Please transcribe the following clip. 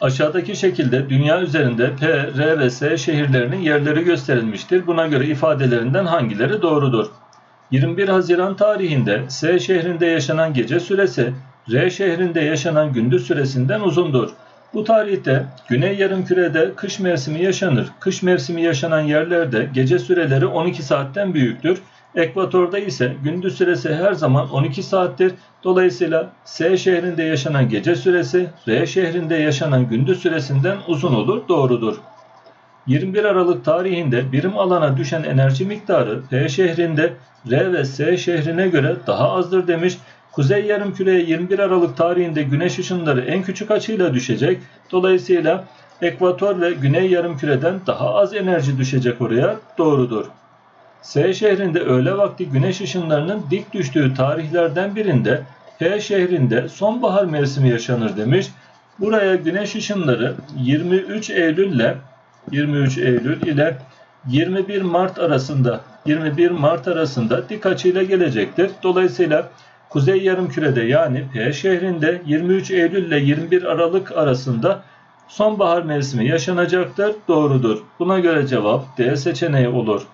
Aşağıdaki şekilde dünya üzerinde P, R ve S şehirlerinin yerleri gösterilmiştir. Buna göre ifadelerinden hangileri doğrudur? 21 Haziran tarihinde S şehrinde yaşanan gece süresi R şehrinde yaşanan gündüz süresinden uzundur. Bu tarihte Güney Yarımküre'de kış mevsimi yaşanır. Kış mevsimi yaşanan yerlerde gece süreleri 12 saatten büyüktür. Ekvatorda ise gündüz süresi her zaman 12 saattir. Dolayısıyla S şehrinde yaşanan gece süresi R şehrinde yaşanan gündüz süresinden uzun olur. Doğrudur. 21 Aralık tarihinde birim alana düşen enerji miktarı P şehrinde R ve S şehrine göre daha azdır demiş. Kuzey yarımküreye 21 Aralık tarihinde güneş ışınları en küçük açıyla düşecek. Dolayısıyla ekvator ve güney yarımküreden daha az enerji düşecek oraya. Doğrudur. S şehrinde öğle vakti güneş ışınlarının dik düştüğü tarihlerden birinde P şehrinde sonbahar mevsimi yaşanır demiş. Buraya güneş ışınları 23 Eylül ile 23 Eylül ile 21 Mart arasında 21 Mart arasında dik açıyla gelecektir. Dolayısıyla Kuzey Yarımküre'de yani P şehrinde 23 Eylül ile 21 Aralık arasında sonbahar mevsimi yaşanacaktır. Doğrudur. Buna göre cevap D seçeneği olur.